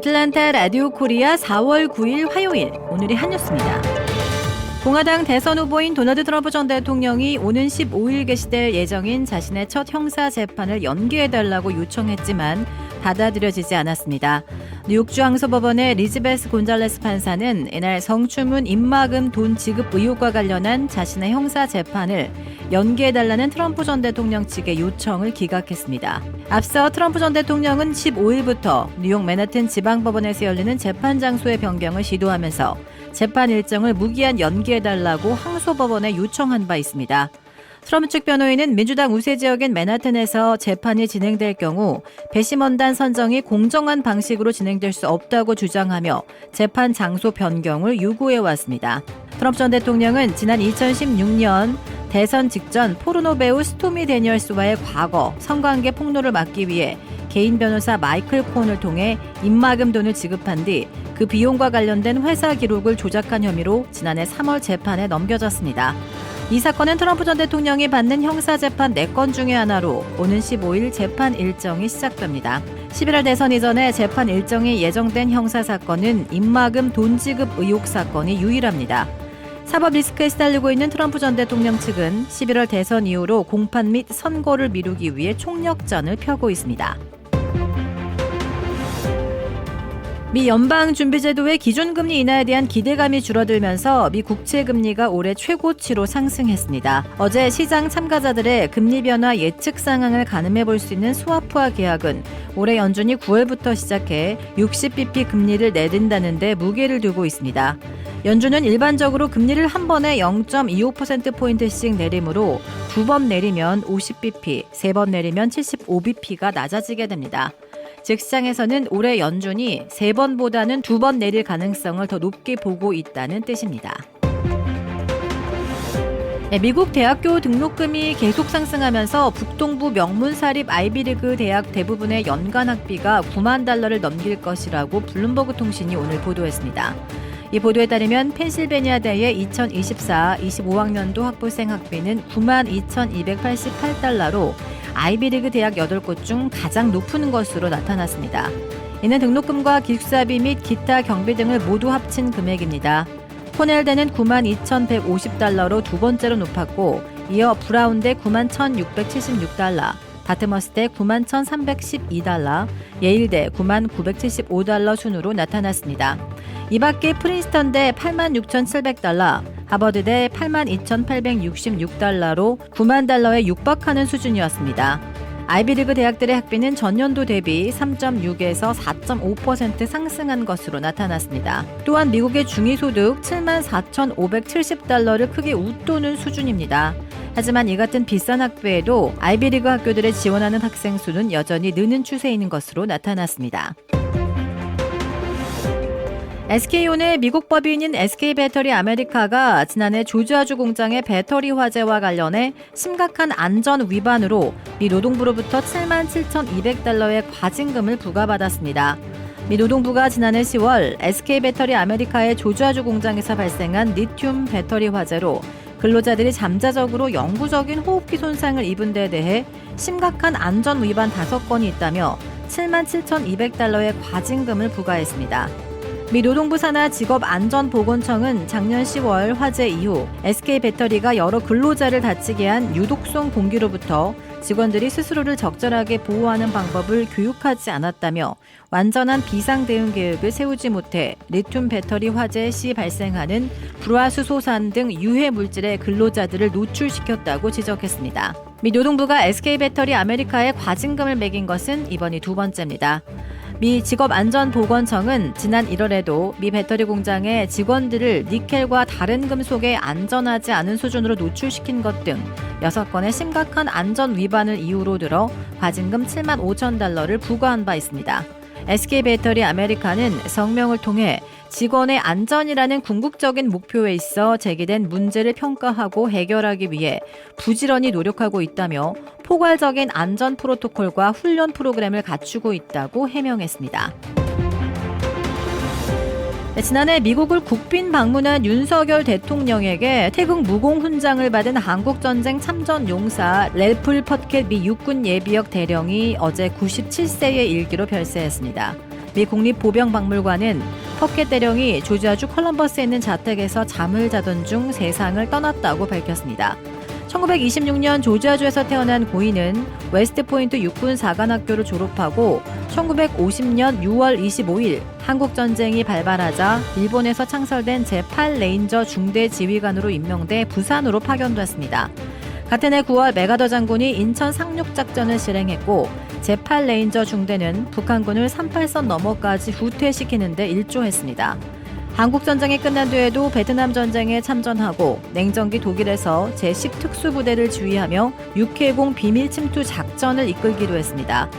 애틀란타 라디오 코리아 4월 9일 화요일 오늘의 한 뉴스입니다. 공화당 대선 후보인 도널드 트럼프 전 대통령이 오는 15일 개시될 예정인 자신의 첫 형사 재판을 연기해달라고 요청했지만 받아들여지지 않았습니다. 뉴욕주 항소법원의 리즈베스 곤잘레스 판사는 이날 성추문 입막음 돈 지급 의혹과 관련한 자신의 형사 재판을 연기해달라는 트럼프 전 대통령 측의 요청을 기각했습니다. 앞서 트럼프 전 대통령은 15일부터 뉴욕 맨하튼 지방법원에서 열리는 재판 장소의 변경을 시도하면서 재판 일정을 무기한 연기해달라고 항소법원에 요청한 바 있습니다. 트럼프 측 변호인은 민주당 우세 지역인 맨하튼에서 재판이 진행될 경우 배심원단 선정이 공정한 방식으로 진행될 수 없다고 주장하며 재판 장소 변경을 요구해 왔습니다. 트럼프 전 대통령은 지난 2016년 대선 직전 포르노 배우 스토미 데니얼스와의 과거 성관계 폭로를 막기 위해 개인 변호사 마이클 콘을 통해 입막음 돈을 지급한 뒤 그 비용과 관련된 회사 기록을 조작한 혐의로 지난해 3월 재판에 넘겨졌습니다. 이 사건은 트럼프 전 대통령이 받는 형사재판 4건 중의 하나로 오는 15일 재판 일정이 시작됩니다. 11월 대선 이전에 재판 일정이 예정된 형사사건은 입막음 돈 지급 의혹 사건이 유일합니다. 사법 리스크에 시달리고 있는 트럼프 전 대통령 측은 11월 대선 이후로 공판 및 선거를 미루기 위해 총력전을 펴고 있습니다. 미 연방준비제도의 기준금리 인하에 대한 기대감이 줄어들면서 미 국채금리가 올해 최고치로 상승했습니다. 어제 시장 참가자들의 금리 변화 예측 상황을 가늠해 볼 수 있는 스와프화 계약은 올해 연준이 9월부터 시작해 60bp 금리를 내린다는데 무게를 두고 있습니다. 연준은 일반적으로 금리를 한 번에 0.25%포인트씩 내리므로 두 번 내리면 50bp, 세 번 내리면 75bp가 낮아지게 됩니다. 즉 시장에서는 올해 연준이 세 번보다는 두 번 내릴 가능성을 더 높게 보고 있다는 뜻입니다. 네, 미국 대학교 등록금이 계속 상승하면서 북동부 명문사립 아이비리그 대학 대부분의 연간 학비가 9만 달러를 넘길 것이라고 블룸버그 통신이 오늘 보도했습니다. 이 보도에 따르면 펜실베니아 대의 2024-25학년도 학부생 학비는 9만 2,288달러로 아이비리그 대학 8곳 중 가장 높은 것으로 나타났습니다. 이는 등록금과 기숙사비 및 기타 경비 등을 모두 합친 금액입니다. 코넬대는 9만 2,150달러로 두 번째로 높았고 이어 브라운대 9만 1,676달러, 다트머스대 9만 1,312달러, 예일대 9만 975달러 순으로 나타났습니다. 이 밖에 프린스턴대 8만 6,700달러, 하버드대 8만 2,866달러로 9만 달러에 육박하는 수준이었습니다. 아이비리그 대학들의 학비는 전년도 대비 3.6에서 4.5% 상승한 것으로 나타났습니다. 또한 미국의 중위소득 7만 4,570달러를 크게 웃도는 수준입니다. 하지만 이 같은 비싼 학비에도 아이비리그 학교들에 지원하는 학생 수는 여전히 느는 추세인 것으로 나타났습니다. SK온의 미국 법인인 SK배터리 아메리카가 지난해 조지아주 공장의 배터리 화재와 관련해 심각한 안전 위반으로 미 노동부로부터 7만 7,200달러의 과징금을 부과받았습니다. 미 노동부가 지난해 10월 SK배터리 아메리카의 조지아주 공장에서 발생한 리튬 배터리 화재로 근로자들이 잠자적으로 영구적인 호흡기 손상을 입은 데 대해 심각한 안전 위반 5건이 있다며 7만 7,200달러의 과징금을 부과했습니다. 미 노동부 산하 직업안전보건청은 작년 10월 화재 이후 SK배터리가 여러 근로자를 다치게 한 유독성 공기로부터 직원들이 스스로를 적절하게 보호하는 방법을 교육하지 않았다며 완전한 비상 대응 계획을 세우지 못해 리튬 배터리 화재 시 발생하는 불화수소산 등 유해 물질에 근로자들을 노출시켰다고 지적했습니다. 미 노동부가 SK배터리 아메리카에 과징금을 매긴 것은 이번이 두 번째입니다. 미 직업안전보건청은 지난 1월에도 미 배터리 공장의 직원들을 니켈과 다른 금속에 안전하지 않은 수준으로 노출시킨 것 등 6건의 심각한 안전 위반을 이유로 들어 과징금 7만 5천 달러를 부과한 바 있습니다. SK배터리 아메리카는 성명을 통해 직원의 안전이라는 궁극적인 목표에 있어 제기된 문제를 평가하고 해결하기 위해 부지런히 노력하고 있다며 포괄적인 안전 프로토콜과 훈련 프로그램을 갖추고 있다고 해명했습니다. 네, 지난해 미국을 국빈 방문한 윤석열 대통령에게 태국 무공 훈장을 받은 한국 전쟁 참전 용사 렐풀 퍼켓 미 육군 예비역 대령이 어제 97세의 일기로 별세했습니다. 미 국립보병박물관은 퍼켓 대령이 조지아주 컬럼버스에 있는 자택에서 잠을 자던 중 세상을 떠났다고 밝혔습니다. 1926년 조지아주에서 태어난 고인은 웨스트포인트 육군 사관학교를 졸업하고 1950년 6월 25일 한국전쟁이 발발하자 일본에서 창설된 제8레인저 중대 지휘관으로 임명돼 부산으로 파견됐습니다. 같은 해 9월 메가더 장군이 인천 상륙작전을 실행했고 제8레인저 중대는 북한군을 38선 너머까지 후퇴시키는 데 일조했습니다. 한국 전쟁이 끝난 뒤에도 베트남 전쟁에 참전하고 냉전기 독일에서 제10 특수부대를 지휘하며 육해공 비밀 침투 작전을 이끌기도 했습니다.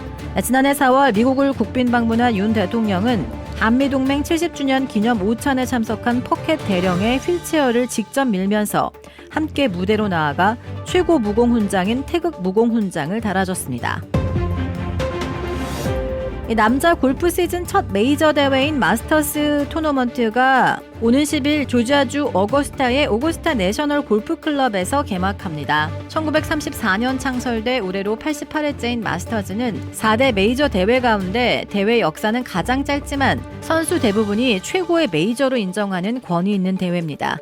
지난해 4월 미국을 국빈 방문한 윤 대통령은 한미동맹 70주년 기념 오찬에 참석한 퍼켓 대령의 휠체어를 직접 밀면서 함께 무대로 나아가 최고 무공 훈장인 태극 무공 훈장을 달아줬습니다. 이 남자 골프 시즌 첫 메이저 대회인 마스터스 토너먼트가 오는 10일 조지아주 어거스타의 오거스타 내셔널 골프 클럽에서 개막합니다. 1934년 창설돼 올해로 88회째인 마스터즈는 4대 메이저 대회 가운데 대회 역사는 가장 짧지만 선수 대부분이 최고의 메이저로 인정하는 권위 있는 대회입니다.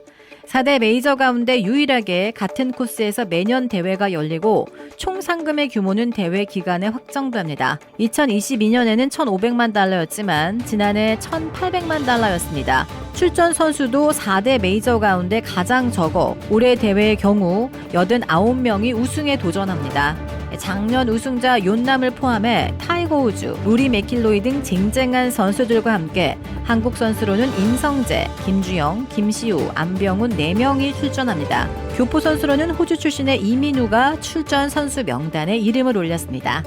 4대 메이저 가운데 유일하게 같은 코스에서 매년 대회가 열리고 총 상금의 규모는 대회 기간에 확정됩니다. 2022년에는 1,500만 달러였지만 지난해 1,800만 달러였습니다. 출전 선수도 4대 메이저 가운데 가장 적어 올해 대회의 경우 89명이 우승에 도전합니다. 작년 우승자 윤남을 포함해 타이거 우즈, 루리 맥킬로이 등 쟁쟁한 선수들과 함께 한국 선수로는 임성재, 김주영, 김시우, 안병훈 4명이 출전합니다. 교포 선수로는 호주 출신의 이민우가 출전 선수 명단에 이름을 올렸습니다.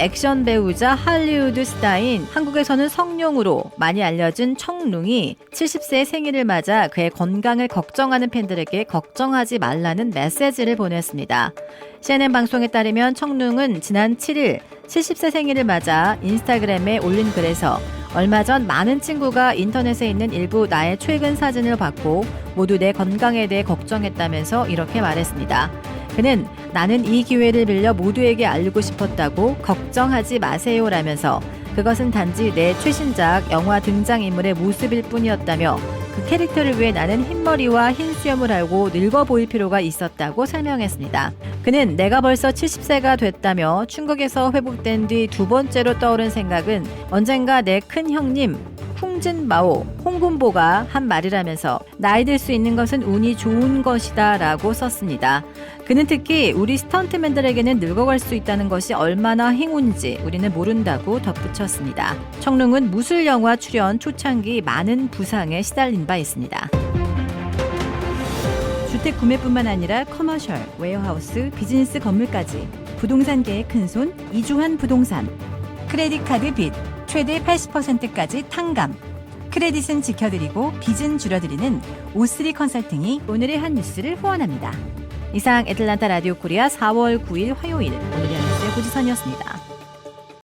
액션 배우자 할리우드 스타인 한국에서는 성룡으로 많이 알려진 청룡이 70세 생일을 맞아 그의 건강을 걱정하는 팬들에게 걱정하지 말라는 메시지를 보냈습니다. CNN 방송에 따르면 청룡은 지난 7일 70세 생일을 맞아 인스타그램에 올린 글에서 얼마 전 많은 친구가 인터넷에 있는 일부 나의 최근 사진을 봤고 모두 내 건강에 대해 걱정했다면서 이렇게 말했습니다. 그는 나는 이 기회를 빌려 모두에게 알리고 싶었다고 걱정하지 마세요 라면서 그것은 단지 내 최신작 영화 등장인물의 모습일 뿐이었다며 그 캐릭터를 위해 나는 흰머리와 흰 수염을 알고 늙어 보일 필요가 있었다고 설명했습니다. 그는 내가 벌써 70세가 됐다며 충격에서 회복된 뒤 두 번째로 떠오른 생각은 언젠가 내 큰 형님 홍진마오, 홍군보가 한 말이라면서 나이 들 수 있는 것은 운이 좋은 것이다 라고 썼습니다. 그는 특히 우리 스턴트맨들에게는 늙어갈 수 있다는 것이 얼마나 행운인지 우리는 모른다고 덧붙였습니다. 청룡은 무술 영화 출연 초창기 많은 부상에 시달린 바 있습니다. 주택 구매뿐만 아니라 커머셜, 웨어하우스, 비즈니스 건물까지 부동산계의 큰손 이주환 부동산 크레딧 카드 빚 최대 80%까지 탕감 크레딧은 지켜드리고 빚은 줄여드리는 오스리 컨설팅이 오늘의 한 뉴스를 후원합니다. 이상 애틀란타 라디오 코리아 4월 9일 화요일 오늘의 한 뉴스의 고지선이었습니다.